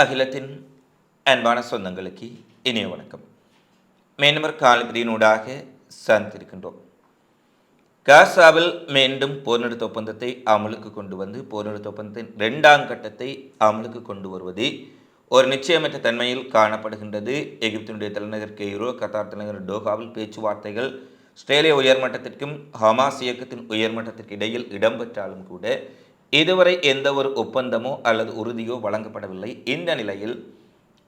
அகிலத்தின் அன்பான சொந்தங்களுக்கு இனிய வணக்கம். மீண்டும் காலப்பிரியினூடாக சார்ந்திருக்கின்றோம் காசாவில் மீண்டும் போர் நிறுத்த ஒப்பந்தத்தை அமலுக்கு கொண்டு வந்து போர் நிறுத்த ஒப்பந்தத்தின் இரண்டாம் கட்டத்தை அமலுக்கு கொண்டு வருவது ஒரு நிச்சயமற்ற தன்மையில் காணப்படுகின்றது. எகிப்தினுடைய தலைநகர் கெய்ரோ கத்தார் தலைநகர் டோஹாவில் பேச்சுவார்த்தைகள் ஆஸ்திரேலிய உயர்மட்டத்திற்கும் ஹமாஸ் இயக்கத்தின் உயர்மட்டத்திற்கு இடையில் இடம்பெற்றாலும் கூட இதுவரை எந்த ஒரு ஒப்பந்தமோ அல்லது உறுதியோ வழங்கப்படவில்லை. இந்த நிலையில்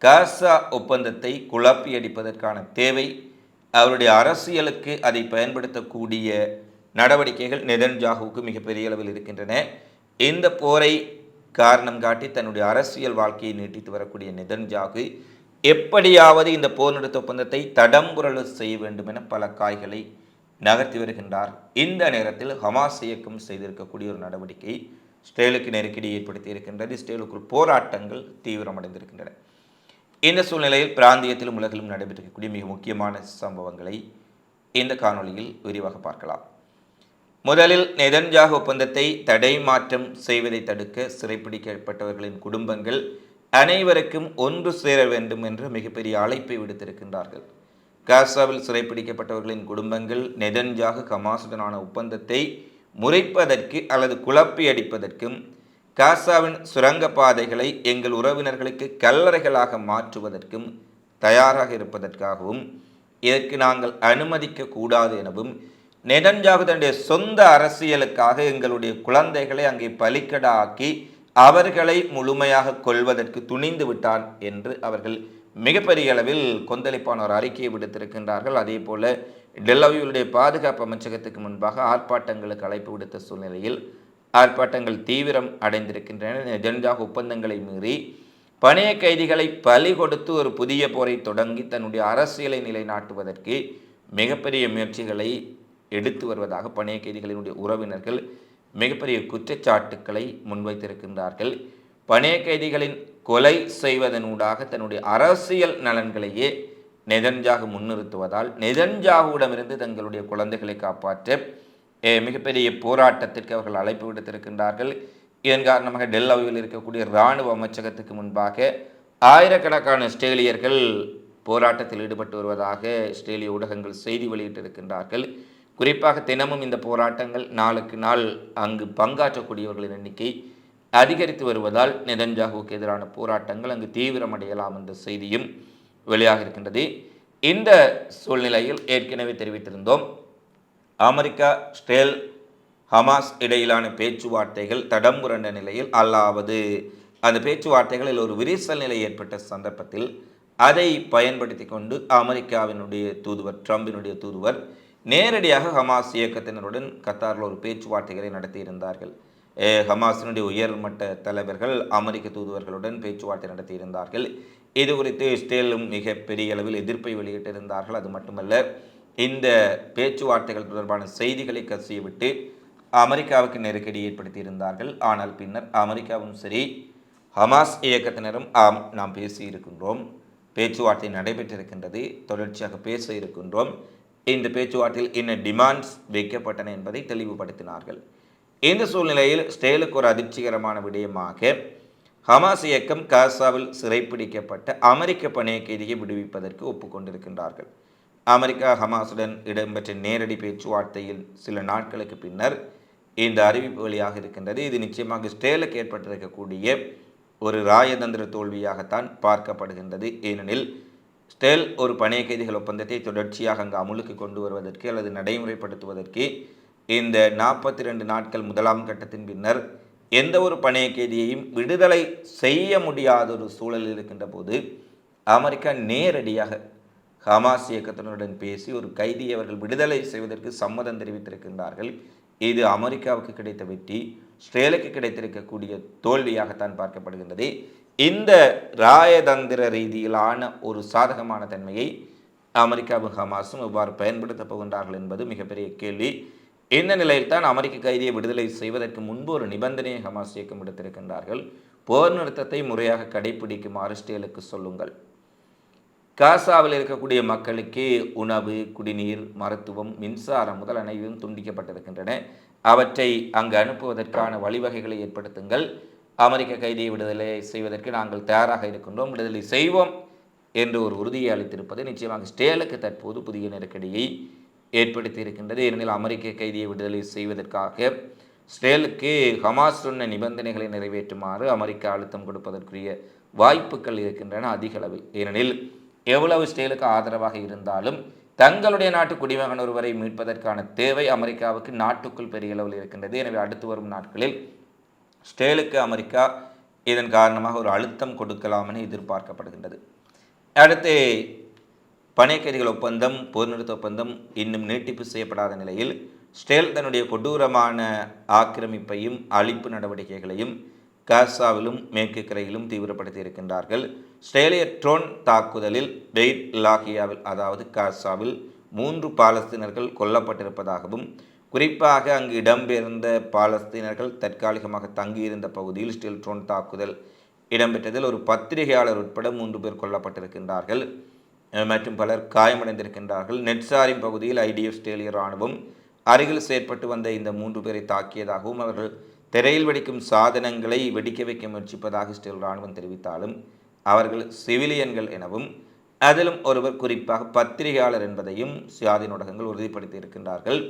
காசா ஒப்பந்தத்தை குழப்பியடிப்பதற்கான தேவை அவருடைய அரசியலுக்கு அதை பயன்படுத்தக்கூடிய நடவடிக்கைகள் நெதன்ஜாகுவுக்கு மிகப்பெரிய அளவில் இருக்கின்றன. இந்த போரை காரணம் காட்டி தன்னுடைய அரசியல் வாழ்க்கையை நீட்டித்து வரக்கூடிய நெதன்ஜாகு எப்படியாவது இந்த போர் நிறுத்த ஒப்பந்தத்தை தடம்புரல் செய்ய வேண்டும் என பல காய்களை நகர்த்தி வருகின்றார். இந்த நேரத்தில் ஹமாஸ் இயக்கம் செய்திருக்கக்கூடிய ஒரு நடவடிக்கை ஸ்டேலுக்கு நெருக்கடி ஏற்படுத்தி இருக்கின்றது. ஸ்டேலுக்குள் போராட்டங்கள் தீவிரமடைந்திருக்கின்றன. இந்த சூழ்நிலையில் பிராந்தியத்திலும் உலகிலும் நடைபெற்றிருக்கக்கூடிய மிக முக்கியமான சம்பவங்களை இந்த காணொளியில் விரிவாக பார்க்கலாம். முதலில் நெதன்ஜாக ஒப்பந்தத்தை தடை மாற்றம் செய்வதை தடுக்க சிறைப்பிடிக்கப்பட்டவர்களின் குடும்பங்கள் அனைவருக்கும் ஒன்று சேர வேண்டும் என்று மிகப்பெரிய அழைப்பை விடுத்திருக்கின்றார்கள். காசாவில் சிறைப்பிடிக்கப்பட்டவர்களின் குடும்பங்கள் நெதன்ஜாக கமாசுடனான ஒப்பந்தத்தை முறைப்பதற்கு அல்லது குழப்பி அடிப்பதற்கும் காசாவின் சுரங்க பாதைகளை எங்கள் உறவினர்களுக்கு கல்லறைகளாக மாற்றுவதற்கும் தயாராக இருப்பதற்காகவும் இதற்கு நாங்கள் அனுமதிக்க கூடாது எனவும் நெதன்ஜாகு தன்னுடைய சொந்த அரசியலுக்காக எங்களுடைய குழந்தைகளை அங்கே பலிக்கடாக்கி அவர்களை முழுமையாக கொள்வதற்கு துணிந்து விட்டான் என்று அவர்கள் மிகப்பெரிய அளவில் கொந்தளிப்பான ஒரு அறிக்கையை விடுத்திருக்கின்றார்கள். அதே போல டெல்லவியுடைய பாதுகாப்பு அமைச்சகத்துக்கு முன்பாக ஆர்ப்பாட்டங்களுக்கு அழைப்பு விடுத்த சூழ்நிலையில் ஆர்ப்பாட்டங்கள் தீவிரம் அடைந்திருக்கின்றன. நெதன்ஜாகு ஒப்பந்தங்களை மீறி பணைய கைதிகளை பலி கொடுத்து ஒரு புதிய போரை தொடங்கி தன்னுடைய அரசியலை நிலைநாட்டுவதற்கு மிகப்பெரிய முயற்சிகளை எடுத்து வருவதாக பணைய கைதிகளினுடைய உறவினர்கள் மிகப்பெரிய குற்றச்சாட்டுக்களை முன்வைத்திருக்கின்றார்கள். பணைய கைதிகளின் கொலை செய்வதனூடாக தன்னுடைய அரசியல் நலன்களையே நெதன்ஜாகு முன்னிறுத்துவதால் நெதன்ஜாகுவிடமிருந்து தங்களுடைய குழந்தைகளை காப்பாற்ற மிகப்பெரிய போராட்டத்திற்கு அவர்கள் அழைப்பு விடுத்திருக்கின்றார்கள். இதன் காரணமாக டெல்லாவில் இருக்கக்கூடிய இராணுவ அமைச்சகத்துக்கு முன்பாக ஆயிரக்கணக்கான ஆஸ்திரேலியர்கள் போராட்டத்தில் ஈடுபட்டு வருவதாக ஆஸ்திரேலிய ஊடகங்கள் செய்தி வெளியிட்டிருக்கின்றார்கள். குறிப்பாக தினமும் இந்த போராட்டங்கள் நாளுக்கு நாள் அங்கு பங்காற்றக்கூடியவர்களின் எண்ணிக்கை அதிகரித்து வருவதால் நெதன்ஜாகுவுக்கு எதிரான போராட்டங்கள் அங்கு தீவிரமடையலாம் என்ற செய்தியும் வெளியாக இருக்கின்றது. இந்த சூழ்நிலையில் ஏற்கனவே தெரிவித்திருந்தோம். அமெரிக்கா ஸ்டேல் ஹமாஸ் இடையிலான பேச்சுவார்த்தைகள் தடம் புரண்ட நிலையில் அல்லாவது அந்த பேச்சுவார்த்தைகளில் ஒரு விரிசல் நிலை ஏற்பட்ட சந்தர்ப்பத்தில் அதை பயன்படுத்தி கொண்டு அமெரிக்காவினுடைய தூதுவர் ட்ரம்பினுடைய தூதுவர் நேரடியாக ஹமாஸ் இயக்கத்தினருடன் கத்தாரில் ஒரு பேச்சுவார்த்தைகளை நடத்தியிருந்தார்கள். ஹமாஸினுடைய உயர்மட்ட தலைவர்கள் அமெரிக்க தூதுவர்களுடன் பேச்சுவார்த்தை நடத்தியிருந்தார்கள். இது குறித்து இஸ்ரேலும் மிக பெரிய அளவில் எதிர்ப்பை வெளியிட்டிருந்தார்கள் அது மட்டுமல்ல இந்த பேச்சுவார்த்தைகள் தொடர்பான செய்திகளை கசியவிட்டு அமெரிக்காவுக்கு நெருக்கடி ஏற்படுத்தியிருந்தார்கள். ஆனால் பின்னர் அமெரிக்காவும் சரி ஹமாஸ் இயக்கத்தினரும் ஆம் நாம் பேசி இருக்கின்றோம் பேச்சுவார்த்தை நடைபெற்றிருக்கின்றது தொடர்ச்சியாக பேச இருக்கின்றோம். இந்த பேச்சுவார்த்தையில் என்ன டிமாண்ட்ஸ் வைக்கப்பட்டன என்பதை தெளிவுபடுத்தினார்கள். இந்த சூழ்நிலையில் ஸ்டேலுக்கு ஒரு அதிர்ச்சிகரமான விடயமாக ஹமாஸ் இயக்கம் காசாவில் சிறைப்பிடிக்கப்பட்ட அமெரிக்க பணைய கைதியை விடுவிப்பதற்கு ஒப்புக்கொண்டிருக்கின்றார்கள். அமெரிக்கா ஹமாஸுடன் இடம்பெற்ற நேரடி பேச்சுவார்த்தையில் சில நாட்களுக்கு பின்னர் இந்த அறிவிப்பு வழியாக இருக்கின்றது. இது நிச்சயமாக ஸ்டேலுக்கு ஏற்பட்டிருக்கக்கூடிய ஒரு ராயதந்திர தோல்வியாகத்தான் பார்க்கப்படுகின்றது. ஏனெனில் ஸ்டேல் ஒரு பணைய கைதிகள் ஒப்பந்தத்தை தொடர்ச்சியாக அங்கு அமுலுக்கு கொண்டு வருவதற்கு அல்லது நடைமுறைப்படுத்துவதற்கு இந்த நாற்பத்தி ரெண்டு நாட்கள் முதலாம் கட்டத்தின் பின்னர் எந்த ஒரு பணைய கைதியையும் விடுதலை செய்ய முடியாத ஒரு சூழல் இருக்கின்ற போது அமெரிக்கா நேரடியாக ஹமாஸ் இயக்கத்தினருடன் பேசி ஒரு கைதியை அவர்கள் விடுதலை செய்வதற்கு சம்மதம் தெரிவித்திருக்கின்றார்கள். இது அமெரிக்காவுக்கு கிடைத்த வெற்றி ஸ்ரேலுக்கு கிடைத்திருக்கக்கூடிய தோல்வியாகத்தான் பார்க்கப்படுகின்றது. இந்த ராயதந்திர ரீதியிலான ஒரு சாதகமான தன்மையை அமெரிக்காவும் ஹமாஸும் எவ்வாறு பயன்படுத்தப் போகின்றார்கள் என்பது மிகப்பெரிய கேள்வி. இந்த நிலையில் தான் அமெரிக்க கைதியை விடுதலை செய்வதற்கு முன்பு ஒரு நிபந்தனையை ஹமாஸ் இயக்கம் விடுத்திருக்கின்றார்கள் போர் நிறுத்தத்தை முறையாக கடைபிடிக்குமாறு ஸ்டேலுக்கு சொல்லுங்கள். காசாவில் இருக்கக்கூடிய மக்களுக்கு உணவு குடிநீர் மருத்துவம் மின்சாரம் முதல் அனைவரும் துண்டிக்கப்பட்டிருக்கின்றன. அவற்றை அங்கு அனுப்புவதற்கான வழிவகைகளை ஏற்படுத்துங்கள். அமெரிக்க கைதியை விடுதலை செய்வதற்கு நாங்கள் தயாராக இருக்கின்றோம். விடுதலை செய்வோம் என்று ஒரு உறுதியை அளித்திருப்பது நிச்சயமாக ஸ்டேலுக்கு தற்போது புதிய நெருக்கடியை ஏற்படுத்தி இருக்கின்றது ஏனெனில் அமெரிக்க கைதியை விடுதலை செய்வதற்காக ஸ்டேலுக்கு ஹமாஸ் சொன்ன நிபந்தனைகளை நிறைவேற்றுமாறு அமெரிக்கா அழுத்தம் கொடுப்பதற்குரிய வாய்ப்புகள் இருக்கின்றன அதிக அளவில் ஏனெனில் எவ்வளவு ஸ்டேலுக்கு ஆதரவாக இருந்தாலும் தங்களுடைய நாட்டு குடிமகன் ஒருவரை மீட்பதற்கான தேவை அமெரிக்காவுக்கு நாட்டுக்குள் பெரிய அளவில் இருக்கின்றது. எனவே அடுத்து வரும் நாட்களில் ஸ்டேலுக்கு அமெரிக்கா இதன் காரணமாக ஒரு அழுத்தம் கொடுக்கலாம் என எதிர்பார்க்கப்படுகின்றது. அடுத்து பனைக்கைதிகள் ஒப்பந்தம் போர் நிறுத்த ஒப்பந்தம் இன்னும் நீட்டிப்பு செய்யப்படாத நிலையில் ஸ்டேல் தன்னுடைய கொடூரமான ஆக்கிரமிப்பையும் அழிப்பு நடவடிக்கைகளையும் காசாவிலும் மேற்கு கரையிலும் தீவிரப்படுத்தி இருக்கின்றார்கள். ஸ்டேலிய ட்ரோன் தாக்குதலில் பெய்ட் லாகியாவில் அதாவது காசாவில் மூன்று பாலஸ்தீனர்கள் கொல்லப்பட்டிருப்பதாகவும் குறிப்பாக அங்கு இடம்பெயர்ந்த பாலஸ்தீனர்கள் தற்காலிகமாக தங்கியிருந்த பகுதியில் ஸ்டீல் ட்ரோன் தாக்குதல் இடம்பெற்றதில் ஒரு பத்திரிகையாளர் உட்பட மூன்று பேர் கொல்லப்பட்டிருக்கின்றார்கள். மற்றும் பலர் காயமடைந்திருக்கின்றார்கள். நெட்சாரின் பகுதியில் ஐடிஎஃப் ஸ்டேலிய இராணுவம் அருகில் செயற்பட்டு வந்த இந்த மூன்று பேரை தாக்கியதாகவும் அவர்கள் திரையில் வெடிக்கும் சாதனங்களை வெடிக்க வைக்க முயற்சிப்பதாக ஸ்டேல் இராணுவம் தெரிவித்தாலும் அவர்கள் சிவிலியன்கள் எனவும் அதிலும் ஒருவர் குறிப்பாக பத்திரிகையாளர் என்பதையும் சுயாதீன ஊடகங்கள் உறுதிப்படுத்தி இருக்கின்றார்கள்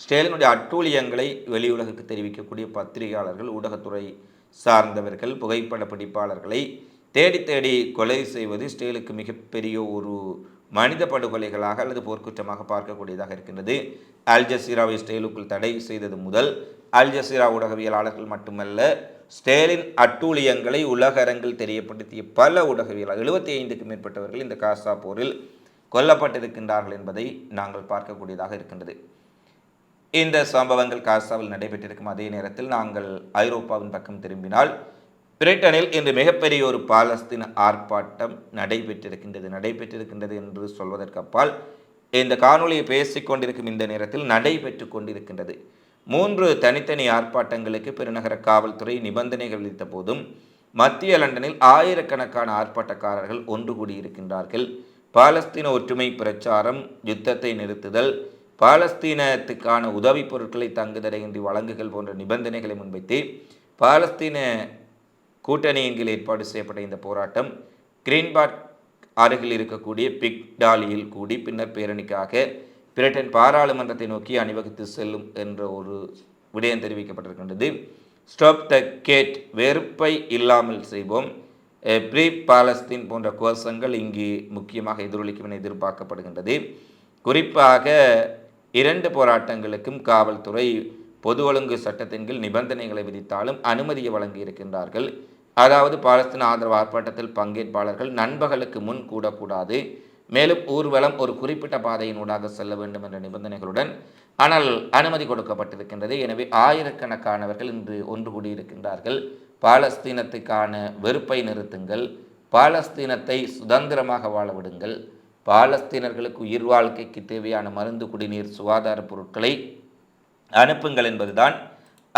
ஸ்டேலினுடைய அட்டூழியங்களை வெளியுலகுக்கு தெரிவிக்கக்கூடிய பத்திரிகையாளர்கள் ஊடகத்துறை சார்ந்தவர்கள் புகைப்பட பிடிப்பாளர்களை தேடி தேடி கொலை செய்வது இஸ்ரேலுக்கு மிகப்பெரிய ஒரு மனித படுகொலைகளாக அல்லது போர்க்குற்றமாக பார்க்கக்கூடியதாக இருக்கின்றது. அல் ஜசீராவை ஸ்டேலுக்குள் தடை செய்தது முதல். அல் ஜசீரா ஊடகவியலாளர்கள் மட்டுமல்ல ஸ்டேலின் அட்டூழியங்களை உலக அரங்கில் தெரியப்படுத்திய பல ஊடகவியலாளர் எழுபத்தி ஐந்துக்கும் மேற்பட்டவர்கள் இந்த காசா போரில் கொல்லப்பட்டிருக்கின்றார்கள் என்பதை நாங்கள் பார்க்கக்கூடியதாக இருக்கின்றது. இந்த சம்பவங்கள் காசாவில் நடைபெற்றிருக்கும் அதே நேரத்தில் நாங்கள் ஐரோப்பாவின் பக்கம் திரும்பினால் பிரிட்டனில் இன்று மிகப்பெரிய ஒரு பாலஸ்தீன ஆர்ப்பாட்டம் நடைபெற்றிருக்கின்றது நடைபெற்றிருக்கின்றது என்று சொல்வதற்கு அப்பால் இந்த காணொலியை பேசிக்கொண்டிருக்கும் இந்த நேரத்தில் நடைபெற்று கொண்டிருக்கின்றது. மூன்று தனித்தனி ஆர்ப்பாட்டங்களுக்கு பெருநகர காவல்துறை நிபந்தனைகள் விதித்த போதும் மத்திய லண்டனில் ஆயிரக்கணக்கான ஆர்ப்பாட்டக்காரர்கள் ஒன்று கூடியிருக்கின்றார்கள். பாலஸ்தீன ஒற்றுமை பிரச்சாரம் யுத்தத்தை நிறுத்துதல் பாலஸ்தீனத்துக்கான உதவிப் பொருட்களை தங்குதடையின்றி வழங்குகள் போன்ற நிபந்தனைகளை முன்வைத்து பாலஸ்தீன கூட்டணியின் கீழ் ஏற்பாடு செய்யப்பட்ட இந்த போராட்டம் கிரீன்பார்க் அருகில் இருக்கக்கூடிய பிக் டாலியில் கூடி பின்னர் பேரணிக்காக பிரிட்டன் பாராளுமன்றத்தை நோக்கி அணிவகுத்து செல்லும் என்ற ஒரு விடயம் தெரிவிக்கப்பட்டிருக்கின்றது. ஸ்டாப் த கேட் வெறுப்பை இல்லாமல் செய்வோம். ப்ரீ பாலஸ்தீன் போன்ற கோஷங்கள் இங்கு முக்கியமாக எதிரொலிக்கும் என எதிர்பார்க்கப்படுகின்றது. குறிப்பாக இரண்டு போராட்டங்களுக்கும் காவல்துறை பொது ஒழுங்கு சட்டத்தின் கீழ் நிபந்தனைகளை விதித்தாலும் அனுமதியை வழங்கியிருக்கின்றார்கள். அதாவது பாலஸ்தீன ஆதரவு ஆர்ப்பாட்டத்தில் பங்கேற்பாளர்கள் நண்பகலுக்கு முன் கூடக்கூடாது. மேலும் ஊர்வலம் ஒரு குறிப்பிட்ட பாதையினூடாக செல்ல வேண்டும் என்ற நிபந்தனைகளுடன் ஆனால் அனுமதி கொடுக்கப்பட்டிருக்கின்றது. எனவே ஆயிரக்கணக்கானவர்கள் இன்று ஒன்று கூடியிருக்கின்றார்கள். பாலஸ்தீனத்துக்கான வெறுப்பை நிறுத்துங்கள். பாலஸ்தீனத்தை சுதந்திரமாக வாழ விடுங்கள். பாலஸ்தீனர்களுக்கு உயிர் வாழ்க்கைக்கு தேவையான மருந்து குடிநீர் சுகாதார பொருட்களை அனுப்புங்கள் என்பதுதான்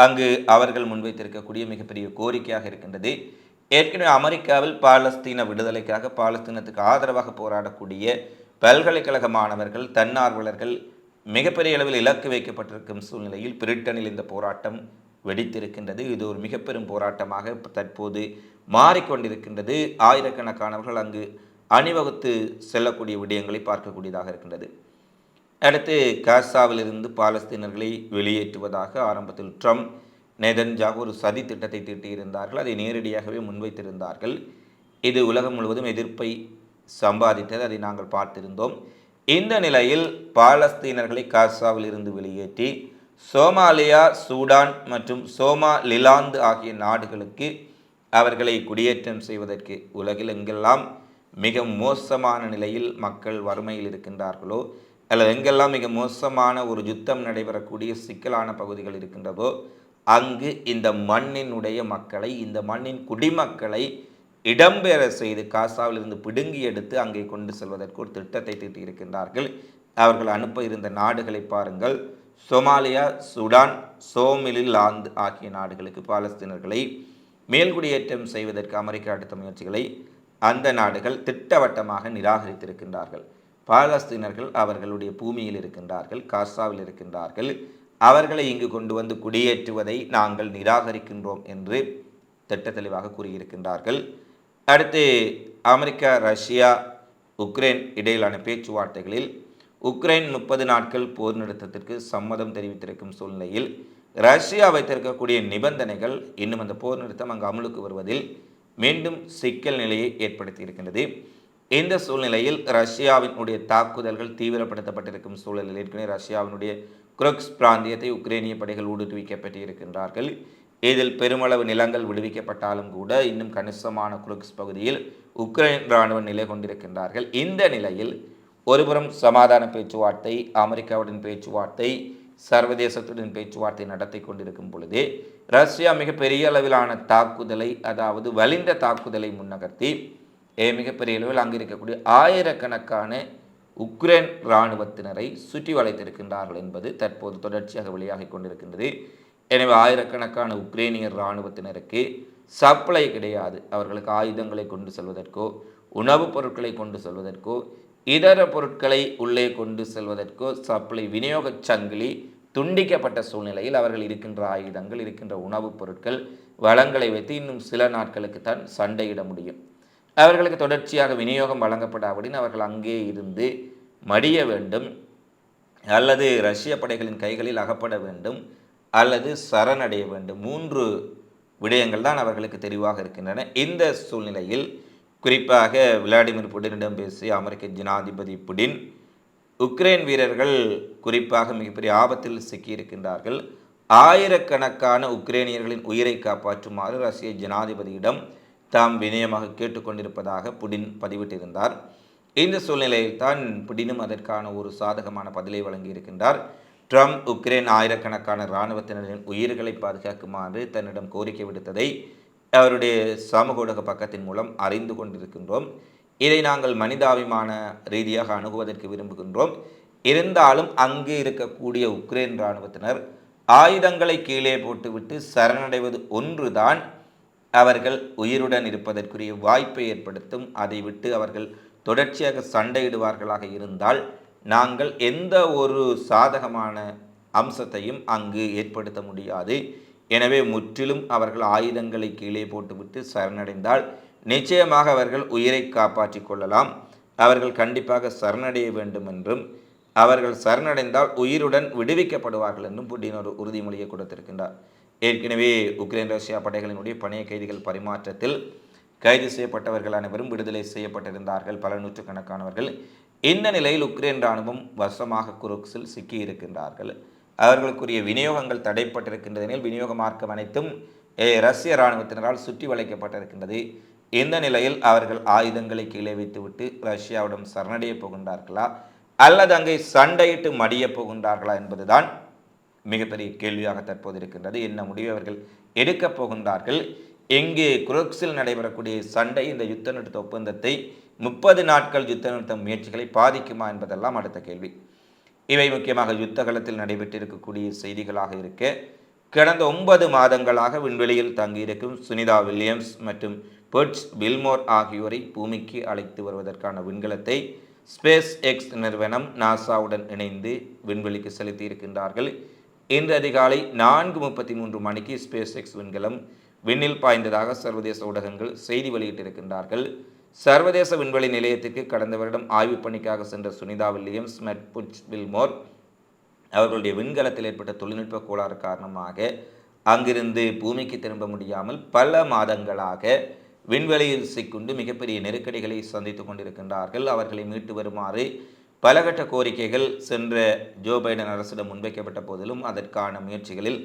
அங்கு அவர்கள் முன்வைத்திருக்கக்கூடிய மிகப்பெரிய கோரிக்கையாக இருக்கின்றது. ஏற்கனவே அமெரிக்காவில் பாலஸ்தீன விடுதலைக்காக பாலஸ்தீனத்துக்கு ஆதரவாக போராடக்கூடிய பல்கலைக்கழக மாணவர்கள் தன்னார்வலர்கள் மிகப்பெரிய அளவில் இலக்கு வைக்கப்பட்டிருக்கும் சூழ்நிலையில் பிரிட்டனில் இந்த போராட்டம் வெடித்திருக்கின்றது. இது ஒரு மிக பெரும் போராட்டமாக தற்போது மாறிக்கொண்டிருக்கின்றது. ஆயிரக்கணக்கானவர்கள் அங்கு அணிவகுத்து செல்லக்கூடிய விடயங்களை பார்க்கக்கூடியதாக இருக்கின்றது. அடுத்து காசாவிலிருந்து பாலஸ்தீனர்களை வெளியேற்றுவதாக ஆரம்பத்தில் ட்ரம்ப் நெதன்ஜாக ஒரு சதி திட்டத்தை தீட்டியிருந்தார்கள். அதை நேரடியாகவே முன்வைத்திருந்தார்கள். இது உலகம் முழுவதும் எதிர்ப்பை சம்பாதித்தது. அதை நாங்கள் பார்த்திருந்தோம். இந்த நிலையில் பாலஸ்தீனர்களை காசாவில் இருந்து வெளியேற்றி சோமாலியா சூடான் மற்றும் சோமா லிலாந்து ஆகிய நாடுகளுக்கு அவர்களை குடியேற்றம் செய்வதற்கு உலகில் எங்கெல்லாம் மிக மோசமான நிலையில் மக்கள் வறுமையில் இருக்கின்றார்களோ அல்லது எங்கெல்லாம் மிக மோசமான ஒரு யுத்தம் நடைபெறக்கூடிய சிக்கலான பகுதிகள் இருக்கின்றதோ அங்கு இந்த மண்ணினுடைய மக்களை இந்த மண்ணின் குடிமக்களை இடம்பெற செய்து காசாவிலிருந்து பிடுங்கி எடுத்து அங்கே கொண்டு செல்வதற்கு ஒரு திட்டத்தை தீட்டியிருக்கின்றார்கள். அவர்கள் அனுப்ப இருந்த நாடுகளை பாருங்கள். சோமாலியா சுடான் சோமிலிலாந்து ஆகிய நாடுகளுக்கு பாலஸ்தீனர்களை மேல்குடியேற்றம் செய்வதற்கு அமெரிக்கா எடுத்த முயற்சிகளை அந்த நாடுகள் திட்டவட்டமாக நிராகரித்திருக்கின்றார்கள். பாலஸ்தீனர்கள் அவர்களுடைய பூமியில் இருக்கின்றார்கள் காசாவில் இருக்கின்றார்கள். அவர்களை இங்கு கொண்டு வந்து குடியேற்றுவதை நாங்கள் நிராகரிக்கின்றோம் என்று திட்ட தெளிவாக கூறியிருக்கின்றார்கள். அடுத்து அமெரிக்கா ரஷ்யா உக்ரைன் இடையிலான பேச்சுவார்த்தைகளில் உக்ரைன் முப்பது நாட்கள் போர் நிறுத்தத்திற்கு சம்மதம் தெரிவித்திருக்கும் சூழ்நிலையில் ரஷ்யா வைத்திருக்கக்கூடிய நிபந்தனைகள் இன்னும் அந்த போர் நிறுத்தம் அங்கு அமலுக்கு வருவதில் மீண்டும் சிக்கல் நிலையை ஏற்படுத்தி இருக்கின்றது. இந்த சூழ்நிலையில் ரஷ்யாவினுடைய தாக்குதல்கள் தீவிரப்படுத்தப்பட்டிருக்கும் சூழலில் ஏற்கனவே ரஷ்யாவினுடைய குரக்ஸ் பிராந்தியத்தை உக்ரைனிய படைகள் ஊடுருவிக்கப்பட்டிருக்கின்றார்கள். இதில் பெருமளவு நிலங்கள் விடுவிக்கப்பட்டாலும் கூட இன்னும் கணிசமான குரக்ஸ் பகுதியில் உக்ரைன் இராணுவம் நிலை கொண்டிருக்கின்றார்கள். இந்த நிலையில் ஒருபுறம் சமாதான பேச்சுவார்த்தை அமெரிக்காவுடன் பேச்சுவார்த்தை சர்வதேசத்துடன் பேச்சுவார்த்தை நடத்தி கொண்டிருக்கும் பொழுது ரஷ்யா மிகப்பெரிய அளவிலான தாக்குதலை அதாவது வலிந்த தாக்குதலை முன்னகர்த்தி மிகப்பெரிய அளவில் அங்கு இருக்கக்கூடிய ஆயிரக்கணக்கான உக்ரைன் இராணுவத்தினரை சுற்றி வளைத்திருக்கின்றார்கள் என்பது தற்போது தொடர்ச்சியாக வெளியாகி கொண்டிருக்கின்றது. எனவே ஆயிரக்கணக்கான உக்ரைனியர் இராணுவத்தினருக்கு சப்ளை கிடையாது. அவர்களுக்கு ஆயுதங்களை கொண்டு செல்வதற்கோ உணவுப் பொருட்களை கொண்டு செல்வதற்கோ இதர பொருட்களை உள்ளே கொண்டு செல்வதற்கோ சப்ளை விநியோக சங்கிலி துண்டிக்கப்பட்ட சூழ்நிலையில் அவர்கள் இருக்கின்ற ஆயுதங்கள் இருக்கின்ற உணவுப் பொருட்கள் வளங்களை வைத்து இன்னும் சில நாட்களுக்கு தான் சண்டையிட முடியும். அவர்களுக்கு தொடர்ச்சியாக விநியோகம் வழங்கப்படாவிடின் அவர்கள் அங்கே இருந்து மடிய வேண்டும் அல்லது ரஷ்ய படைகளின் கைகளில் அகப்பட வேண்டும் அல்லது சரணடைய வேண்டும். மூன்று விடயங்கள் தான் அவர்களுக்கு தெளிவாக இருக்கின்றன. இந்த சூழ்நிலையில் குறிப்பாக விளாடிமிர் புடினிடம் பேசிய அமெரிக்க ஜனாதிபதி புடின் உக்ரைன் வீரர்கள் குறிப்பாக மிகப்பெரிய ஆபத்தில் சிக்கியிருக்கின்றார்கள். ஆயிரக்கணக்கான உக்ரைனியர்களின் உயிரை காப்பாற்றுமாறு ரஷ்ய ஜனாதிபதியிடம் தாம் வினயமாக கேட்டுக்கொண்டிருப்பதாக புடின் பதிவிட்டிருந்தார். இந்த சூழ்நிலையில் தான் புடினும் அதற்கான ஒரு சாதகமான பதிலை வழங்கியிருக்கின்றார். ட்ரம்ப் உக்ரைன் ஆயிரக்கணக்கான இராணுவத்தினரின் உயிர்களை பாதுகாக்குமாறு தன்னிடம் கோரிக்கை விடுத்ததை அவருடைய சமூக ஊடக பக்கத்தின் மூலம் அறிந்து கொண்டிருக்கின்றோம். இதை நாங்கள் மனிதாபிமான ரீதியாக அணுகுவதற்கு விரும்புகின்றோம். இருந்தாலும் அங்கு இருக்கக்கூடிய உக்ரைன் இராணுவத்தினர் ஆயுதங்களை கீழே போட்டுவிட்டு சரணடைவது ஒன்றுதான் அவர்கள் உயிருடன் இருப்பதற்குரிய வாய்ப்பை ஏற்படுத்தும். அதை விட்டு அவர்கள் தொடர்ச்சியாக சண்டையிடுவார்களாக இருந்தால் நாங்கள் எந்த ஒரு சாதகமான அம்சத்தையும் அங்கு ஏற்படுத்த முடியாது. எனவே முற்றிலும் அவர்கள் ஆயுதங்களை கீழே போட்டுவிட்டு சரணடைந்தால் நிச்சயமாக அவர்கள் உயிரை காப்பாற்றி கொள்ளலாம். அவர்கள் கண்டிப்பாக சரணடைய வேண்டும் என்றும் அவர்கள் சரணடைந்தால் உயிருடன் விடுவிக்கப்படுவார்கள் என்றும் புட்டின் ஒரு உறுதிமொழியை கொடுத்திருக்கின்றார். ஏற்கனவே உக்ரைன் ரஷ்யா படைகளினுடைய பணைய கைதிகள் பரிமாற்றத்தில் கைது செய்யப்பட்டவர்கள் அனைவரும் விடுதலை செய்யப்பட்டிருந்தார்கள். பல நூற்றுக்கணக்கானவர்கள் இந்த நிலையில் உக்ரைன் இராணுவம் வசமாக குருக்ஸில் சிக்கியிருக்கின்றார்கள். அவர்களுக்குரிய விநியோகங்கள் தடைப்பட்டிருக்கின்றதெனில் விநியோக மார்க்கம் அனைத்தும் ரஷ்ய இராணுவத்தினரால் சுற்றி வளைக்கப்பட்டிருக்கின்றது. இந்த நிலையில் அவர்கள் ஆயுதங்களை கீழே வைத்துவிட்டு ரஷ்யாவிடம் சரணடைய போகின்றார்களா? அல்லது அங்கே சண்டையிட்டு மடியப் போகின்றார்களா என்பதுதான் மிகப்பெரிய கேள்வியாக தற்போது இருக்கின்றது என்ன முடிவு அவர்கள் எடுக்கப் போகின்றார்கள்? எங்கே குரோக்ஸில் நடைபெறக்கூடிய சண்டை இந்த யுத்த நிறுத்த ஒப்பந்தத்தை முப்பது நாட்கள் யுத்த நிறுத்த முயற்சிகளை பாதிக்குமா என்பதெல்லாம் அடுத்த கேள்வி. இவை முக்கியமாக யுத்த காலத்தில் நடைபெற்றிருக்கக்கூடிய செய்திகளாக இருக்க கடந்த ஒன்பது மாதங்களாக விண்வெளியில் தங்கியிருக்கும் சுனிதா வில்லியம்ஸ் மற்றும் பெர்ட்ஸ் பில்மோர் ஆகியோரை பூமிக்கு அழைத்து வருவதற்கான விண்கலத்தை ஸ்பேஸ் எக்ஸ் நிறுவனம் நாசாவுடன் இணைந்து விண்வெளிக்கு செலுத்தி இருக்கின்றார்கள் இன்று அதிகாலை நான்கு முப்பத்தி மூன்று மணிக்கு ஸ்பேஸ் எக்ஸ் விண்கலம் விண்ணில் பாய்ந்ததாக சர்வதேச ஊடகங்கள் செய்தி வெளியிட்டிருக்கின்றார்கள். சர்வதேச விண்வெளி நிலையத்திற்கு கடந்த வருடம் ஆய்வுப் பணிக்காக சென்ற சுனிதா வில்லியம்ஸ் மெட்புச் வில்மோர் அவர்களுடைய விண்கலத்தில் ஏற்பட்ட தொழில்நுட்ப கோளாறு காரணமாக அங்கிருந்து பூமிக்கு திரும்ப முடியாமல் பல மாதங்களாக விண்வெளியில் சிக்குண்டு மிகப்பெரிய நெருக்கடிகளை சந்தித்து கொண்டிருக்கின்றார்கள். அவர்களை மீட்டு வருமாறு பலகட்ட கோரிக்கைகள் சென்ற ஜோ பைடன் அரசிடம் முன்வைக்கப்பட்ட போதிலும் அதற்கான முயற்சிகளில்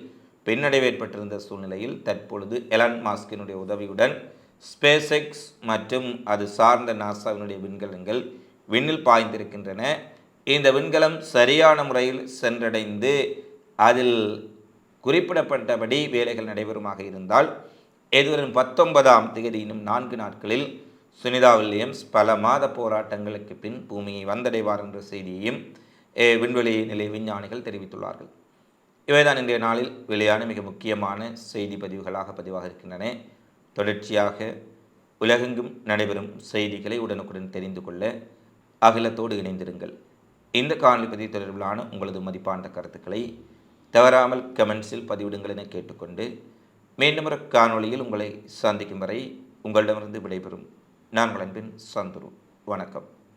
பின்னடைவு ஏற்பட்டிருந்த சூழ்நிலையில் தற்பொழுது எலான் மாஸ்கினுடைய உதவியுடன் ஸ்பேஸ்எக்ஸ் மற்றும் அது சார்ந்த நாசாவினுடைய விண்கலங்கள் விண்ணில் பாய்ந்திருக்கின்றன. இந்த விண்கலம் சரியான முறையில் சென்றடைந்து அதில் குறிப்பிடப்பட்டபடி வேலைகள் நடைபெறுமாக இருந்தால் எதிர்வரும் பத்தொன்பதாம் தேதி இன்னும் நான்கு நாட்களில் சுனிதா வில்லியம்ஸ் பல மாத போராட்டங்களுக்கு பின் பூமியை வந்தடைவார் என்ற செய்தியையும் விண்வெளி நிலை விஞ்ஞானிகள் தெரிவித்துள்ளார்கள். இவைதான் இன்றைய நாளில் வெளியான மிக முக்கியமான செய்தி பதிவுகளாக பதிவாக இருக்கின்றன. தொடர்ச்சியாக உலகெங்கும் நடைபெறும் செய்திகளை உடனுக்குடன் தெரிந்து கொள்ள அகிலத்தோடு இணைந்திருங்கள். இந்த காணொலி பதிவு தொடர்பிலான உங்களது மதிப்பான கருத்துக்களை தவறாமல் கமெண்ட்ஸில் பதிவிடுங்கள் என கேட்டுக்கொண்டு மீண்டும் ஒரு காணொளியில் உங்களை சந்திக்கும் வரை உங்களிடமிருந்து விடைபெறும். நாங்கள் அன்பின் சந்துரு. வணக்கம்.